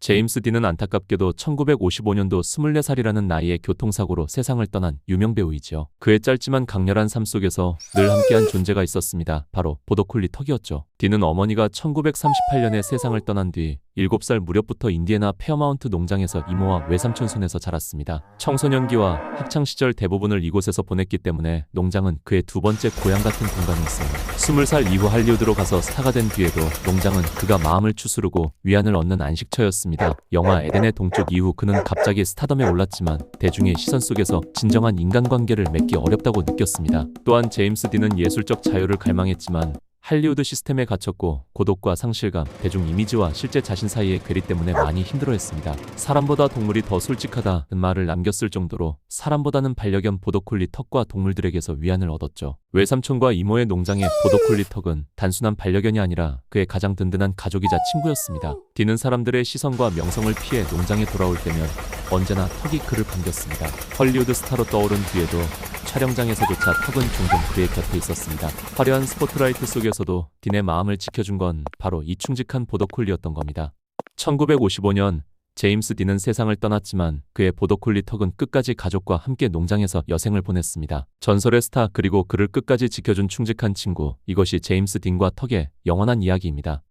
제임스 딘은 안타깝게도 1955년도 24살이라는 나이에 교통사고로 세상을 떠난 유명 배우이지요. 그의 짧지만 강렬한 삶 속에서 늘 함께한 존재가 있었습니다. 바로 보더콜리 턱이었죠. 딘은 어머니가 1938년에 세상을 떠난 뒤 7살 무렵부터 인디애나 페어마운트 농장에서 이모와 외삼촌 손에서 자랐습니다. 청소년기와 학창 시절 대부분을 이곳에서 보냈기 때문에 농장은 그의 두 번째 고향 같은 공간이었습니다. 20살 이후 할리우드로 가서 스타가 된 뒤에도 농장은 그가 마음을 추스르고 위안을 얻는 안식처였습니다. 영화 에덴의 동쪽 이후 그는 갑자기 스타덤에 올랐지만 대중의 시선 속에서 진정한 인간관계를 맺기 어렵다고 느꼈습니다. 또한 제임스 딘은 예술적 자유를 갈망했지만 할리우드 시스템에 갇혔고 고독과 상실감, 대중 이미지와 실제 자신 사이의 괴리 때문에 많이 힘들어했습니다. 사람보다 동물이 더 솔직하다는 말을 남겼을 정도로 사람보다는 반려견 보더콜리 턱과 동물들에게서 위안을 얻었죠. 외삼촌과 이모의 농장의 보더콜리 턱은 단순한 반려견이 아니라 그의 가장 든든한 가족이자 친구였습니다. 디는 사람들의 시선과 명성을 피해 농장에 돌아올 때면 언제나 턱이 그를 반겼습니다. 헐리우드 스타로 떠오른 뒤에도 촬영장에서조차 턱은 종종 그의 곁에 있었습니다. 화려한 스포트라이트 속에서도 딘의 마음을 지켜준 건 바로 이 충직한 보더콜리였던 겁니다. 1955년 제임스 딘은 세상을 떠났지만 그의 보더콜리 턱은 끝까지 가족과 함께 농장에서 여생을 보냈습니다. 전설의 스타 그리고 그를 끝까지 지켜준 충직한 친구 이것이 제임스 딘과 턱의 영원한 이야기입니다.